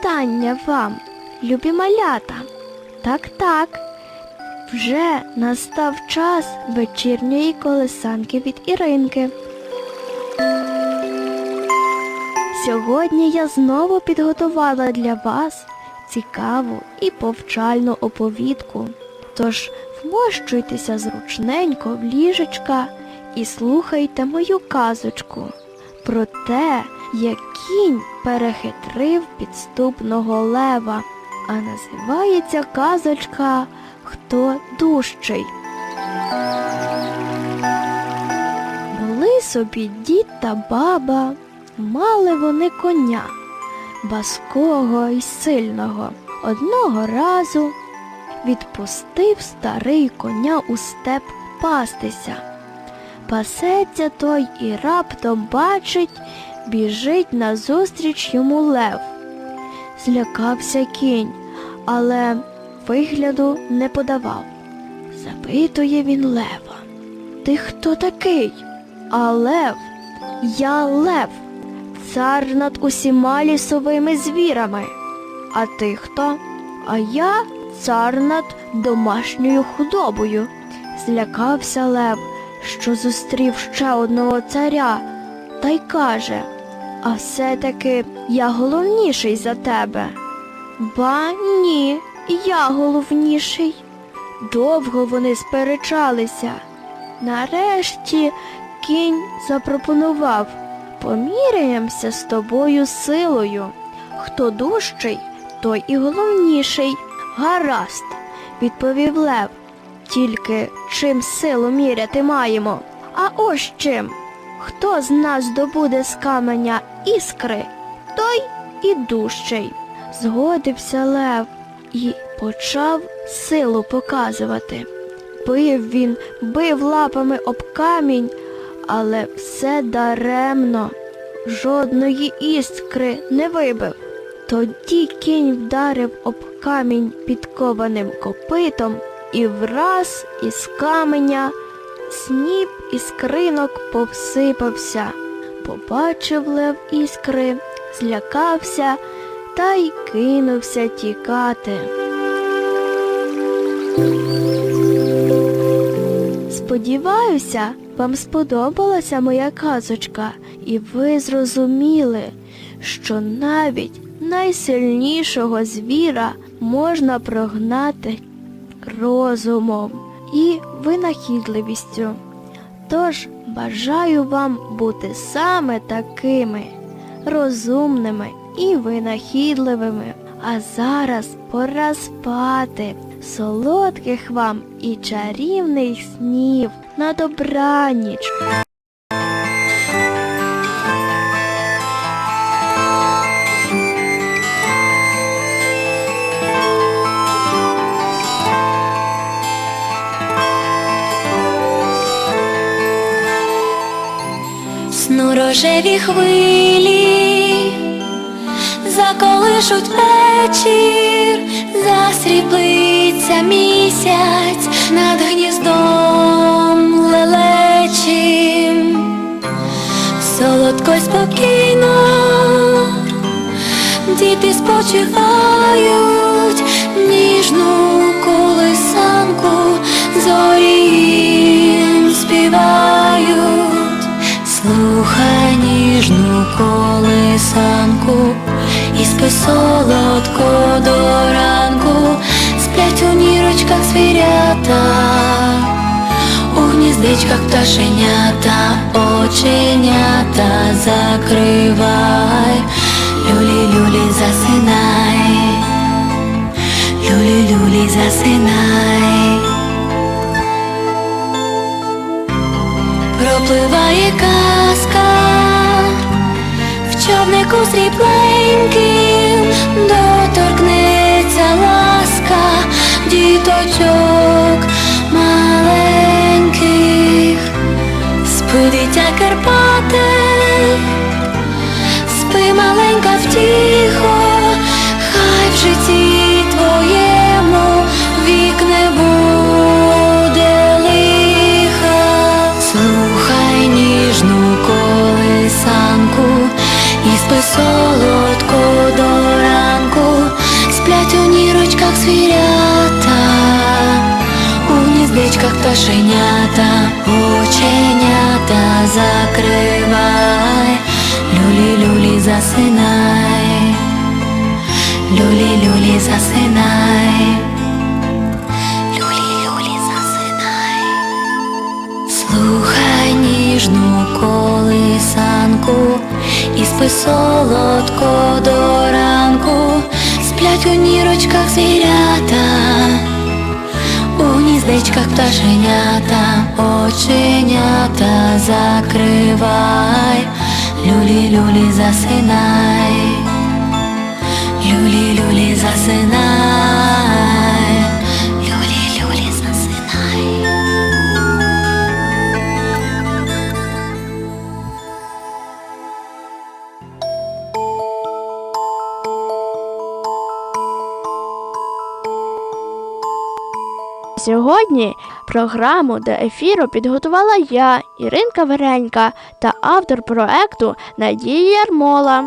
вітання вам, любі малята. Так, так. Вже настав час вечірньої колесанки від Іринки. Сьогодні я знову підготувала для вас цікаву і повчальну оповідку. Тож вмощуйтеся зручненько в ліжечка і слухайте мою казочку про те, як кінь перехитрив підступного лева. А називається казочка Хто дужчий. Були собі дід та баба, мали вони коня, баского й сильного. Одного разу відпустив старий коня у степ пастися. Пасеться той і раптом бачить, біжить назустріч йому лев. Злякався кінь, але вигляду не подавав. Запитує він лева. Ти хто такий? А лев, я лев, цар над усіма лісовими звірами. А ти хто? А я цар над домашньою худобою. Злякався лев, що зустрів ще одного царя, та й каже, а все-таки я головніший за тебе. Ба ні, я головніший. Довго вони сперечалися. Нарешті кінь запропонував поміряємося з тобою силою. Хто дужчий, той і головніший. Гаразд, відповів Лев. Тільки чим силу міряти маємо. А ось чим. Хто з нас добуде з каменя іскри, той і дужчий. Згодився Лев і почав силу показувати. Бив він, бив лапами об камінь, але все даремно. Жодної іскри не вибив. Тоді кінь вдарив об камінь підкованим копитом і враз із каменя сніп із кринок повсипався. Побачив лев іскри, злякався та й кинувся тікати. Сподіваюся, вам сподобалася моя казочка, і ви зрозуміли, що навіть найсильнішого звіра можна прогнати розумом і винахідливістю. Тож бажаю вам бути саме такими розумними і винахідливими. А зараз пора спати. Солодких вам і чарівних снів на добраніч. Рожеві хвилі, заколишуть вечір, засріблиться місяць над гніздом лелечим, солодко й спокійно, діти спочивають ніжну колисанку і спи солодко до ранку, сплять у нірочках звірята, у гніздечках пташенята, оченята закривай, люлі, люлі, засинай, люлі, люлі, засинай. Пропливає казка в човнику срібленьким, доторкнеться ласка діточок спи солодко до ранку. звірята, у гніздечках пташенята, оченята закривай, люлі, люлі, засинай, люлі, люлі, засинай. Слухай ніжну колисанку спи солодко до ранку, сплять у нірочках звірята, у ніздечках пташенята, оченята закривай, люлі, люлі, засинай, люлі, люлі, засинай, Сьогодні програму до ефіру підготувала я, Іринка Веренька та автор проекту Надія Ярмола.